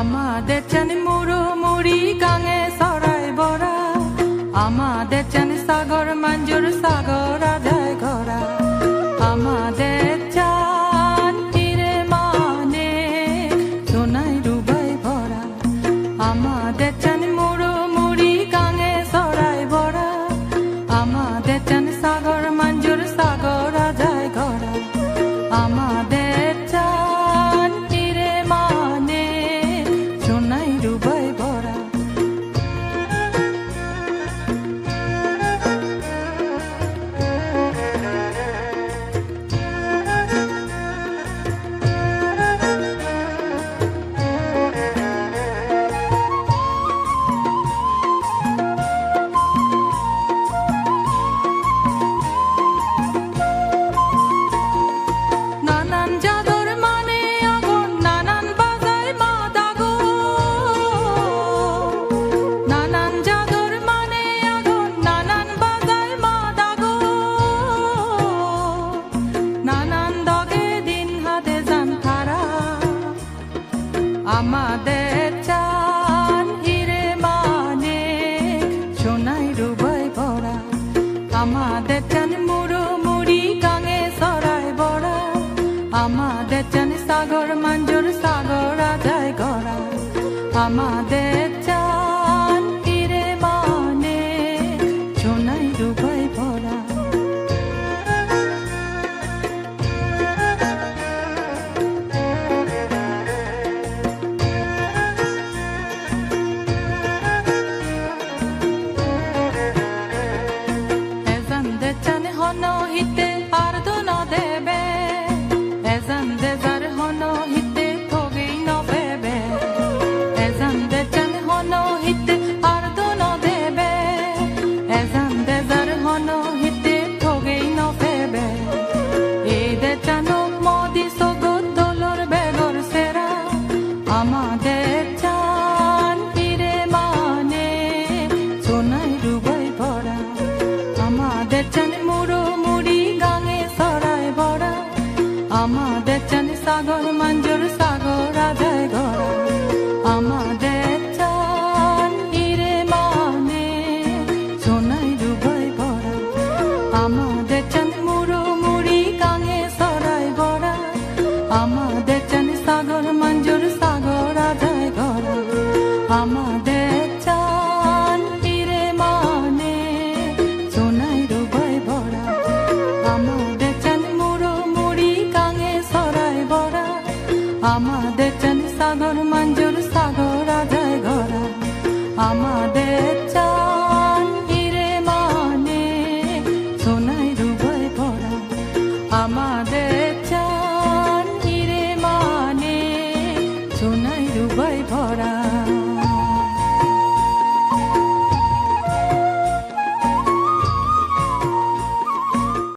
আমাদের চেন মুরু মুড়ি কাঙে সরাই বরা আমাদের চেন সাগর মঞ্জুর সাগর पंजाब আমাদের জানে সাগর মাঞ্জুর সাগর আজায় গড়া আমাদের চান মুড়ো মুড়ি গাঙে সরায় বড়া আমা চান সাগর, মঞ্জুর সাগর রাধায় গড়া আমা চান হিরে মানে সোনায় ডুবাই ভরা। আমা চান মুড়ো মুড়ি গাঙে সরায় বড়া আমা চান সাগর, মঞ্জুর সাগর রাধায় গড়া আমাদের আমার